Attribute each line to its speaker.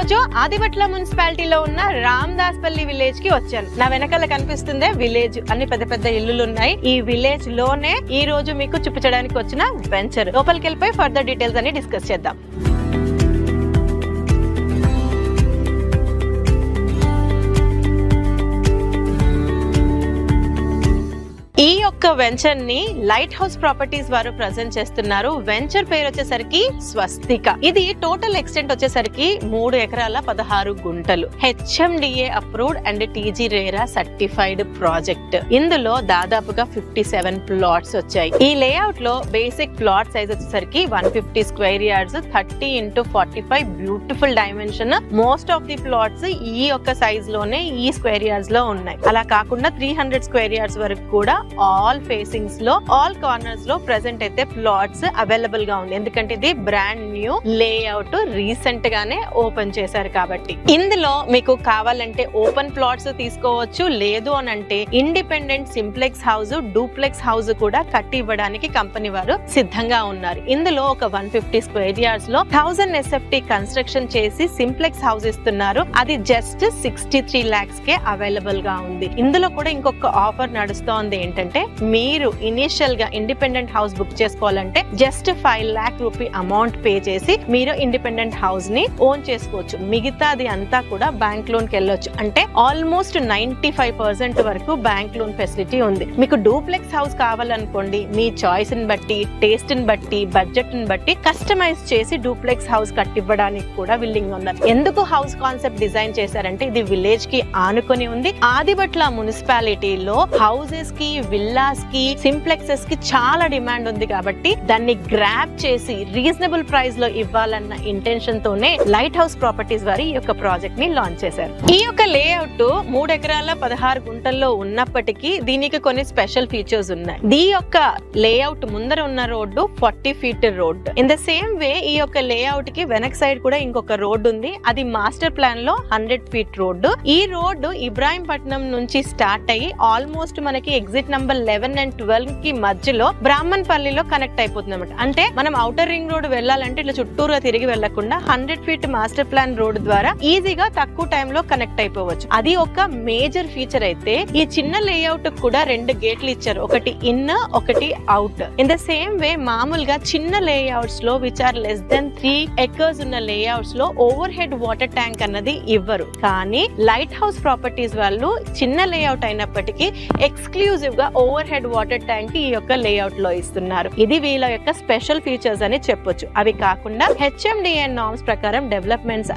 Speaker 1: రోజు ఆదివట్ల మున్సిపాలిటీలో ఉన్న రామదాస్పల్లి విలేజ్కి వచ్చాను. నా వెనకాల కనిపిస్తుందే విలేజ్. అన్ని పెద్ద పెద్ద ఇల్లులు ఉన్నాయి ఈ విలేజ్లోనే ఈ రోజు మీకు చూపించడానికి వచ్చిన వెంచర్. లోపలికి వెళ్ళిపోయి ఫర్దర్ డీటెయిల్స్ అని డిస్కస్ చేద్దాం. ఈ యొక్క వెంచర్ని లైట్ హౌస్ ప్రాపర్టీస్ వారు ప్రజెంట్ చేస్తున్నారు. వెంచర్ పేరు వచ్చేసరికి స్వస్తిక. ఇది టోటల్ ఎక్స్టెంట్ వచ్చేసరికి మూడు ఎకరాల పదహారు గుంటలు. HMDA approved and TG RERA certified project. ఇందులో దాదాపుగా ఫిఫ్టీ సెవెన్ ప్లాట్స్ వచ్చాయి. ఈ లేఅవుట్లో బేసిక్ ప్లాట్ సైజ్ వచ్చేసరికి one fifty square yards thirty into forty five beautiful dimension. Most of the plots ఈ యొక్క సైజ్లోనే ఈ స్క్వేర్ యార్డ్స్లో ఉన్నాయి. అలా కాకుండా త్రీ హండ్రెడ్ స్క్వేర్ యార్డ్స్ వరకు కూడా ఆల్ ఫేసింగ్స్లో ఆల్ కార్నర్స్లో ప్రెసెంట్ అయితే ప్లాట్స్ అవైలబుల్గా ఉంది. ఎందుకంటే ఇది బ్రాండ్ న్యూ లేఅవుట్ రీసెంట్ గానే ఓపెన్ చేశారు కాబట్టి. ఇందులో మీకు కావాలంటే ఓపెన్ ప్లాట్స్ తీసుకోవచ్చు. లేదు అని అంటే independent simplex house duplex house కూడా కట్టి ఇవ్వడానికి కంపెనీ వారు సిద్ధంగా ఉన్నారు. ఇందులో ఒక వన్ ఫిఫ్టీ స్క్వేర్ యార్డ్స్లో థౌసండ్ ఎస్ఎఫ్టీ కన్స్ట్రక్షన్ చేసి సింప్లెక్స్ హౌస్ ఇస్తున్నారు. అది జస్ట్ సిక్స్టీ త్రీ లాక్స్ కే అవైలబుల్గా ఉంది. ఇందులో కూడా ఇంకొక ఆఫర్ నడుస్తోంది ఏంటంటే మీరు ఇనిషియల్గా ఇండిపెండెంట్ హౌస్ బుక్ చేసుకోవాలంటే just five lakh rupee amount pay చేసి మీరు ఇండిపెండెంట్ హౌస్ని ఓన్ చేసుకోవచ్చు. మిగతాది అంతా కూడా బ్యాంక్ లోన్కి వెళ్ళొచ్చు. అంటే ఆల్మోస్ట్ నైన్టీ ఫైవ్ పర్సెంట్ వరకు బ్యాంక్ లోన్ ఫెసిలిటీ ఉంది. మీకు డూప్లెక్స్ హౌస్ కావాలనుకోండి మీ చాయిస్ని బట్టి టేస్ట్ని బట్టి బడ్జెట్ని బట్టి కస్టమైజ్ చేసి డూప్లెక్స్ హౌస్ కట్టివ్వడానికి కూడా విల్లింగ్ ఉన్నారు. ఎందుకు హౌస్ కాన్సెప్ట్ డిజైన్ చేశారంటే ఇది విలేజ్కి ఆనుకొని ఉంది. ఆదిబట్ల మున్సిపాలిటీలో హౌసెస్కి విల్లాస్కి సింప్లెక్సెస్కి చాలా డిమాండ్ ఉంది కాబట్టి దాన్ని గ్రాప్ చేసి రీజనబుల్ ప్రైస్లో ఇవ్వాలన్న ఇంటెన్షన్ తోనే లైట్ హౌస్ ప్రాపర్టీస్ వారి ఈ యొక్క ప్రాజెక్ట్ని లాంచ్ చేశారు. ఈ యొక్క లేఅవుట్ మూడు ఎకరాల పదహారు గుంటల్లో ఉన్నప్పటికీ దీనికి కొన్ని స్పెషల్ ఫీచర్స్ ఉన్నాయి. దీ యొక్క లేఅవుట్ ముందర ఉన్న road forty feet road in the same way ఈ యొక్క లేఅవుట్కి వెనక్ సైడ్ కూడా ఇంకొక రోడ్ ఉంది. అది మాస్టర్ ప్లాన్లో హండ్రెడ్ ఫీట్ రోడ్డు. ఈ రోడ్డు ఇబ్రాహీంపట్నం నుంచి స్టార్ట్ అయ్యి ఆల్మోస్ట్ మనకి ఎగ్జిట్ నెంబర్ లెవెన్ అండ్ ట్వెల్వ్కి మధ్యలో బ్రాహ్మణపల్లిలో కనెక్ట్ అయిపోతుంది అనమాట అంటే మనం అవుటర్ రింగ్ రోడ్ వెళ్ళాలంటే ఇట్లా చుట్టూరుగా తిరిగి వెళ్ళకుండా hundred feet master plan road ద్వారా ఈజీగా తక్కువ టైంలో కనెక్ట్ అయిపోవచ్చు. అది ఒక మేజర్ ఫీచర్ అయితే ఈ చిన్న లేఅవుట్ కూడా రెండు గేట్లు ఇచ్చారు. ఒకటి ఇన్ ఒకటి out. In the same way మామూలుగా చిన్న లేఅవుట్స్లో which are less than three acres ఉన్న లేఅవుట్స్లో ఓవర్ హెడ్ వాటర్ ట్యాంక్ అన్నది ఇవ్వరు. కానీ లైట్ హౌస్ ప్రాపర్టీస్ వాళ్ళు చిన్న లేఅవుట్ అయినప్పటికీ ఎక్స్క్లూజివ్గా ఓవర్ హెడ్ వాటర్ ట్యాంక్ ఈ యొక్క లేఅవుట్లో ఇస్తున్నారు. ఇది వీళ్ళ యొక్క స్పెషల్ ఫీచర్స్ అని చెప్పొచ్చు. అవి కాకుండా హెచ్ఎండిఎన్ నామ్స్ ప్రకారం డెవలప్మెంట్స్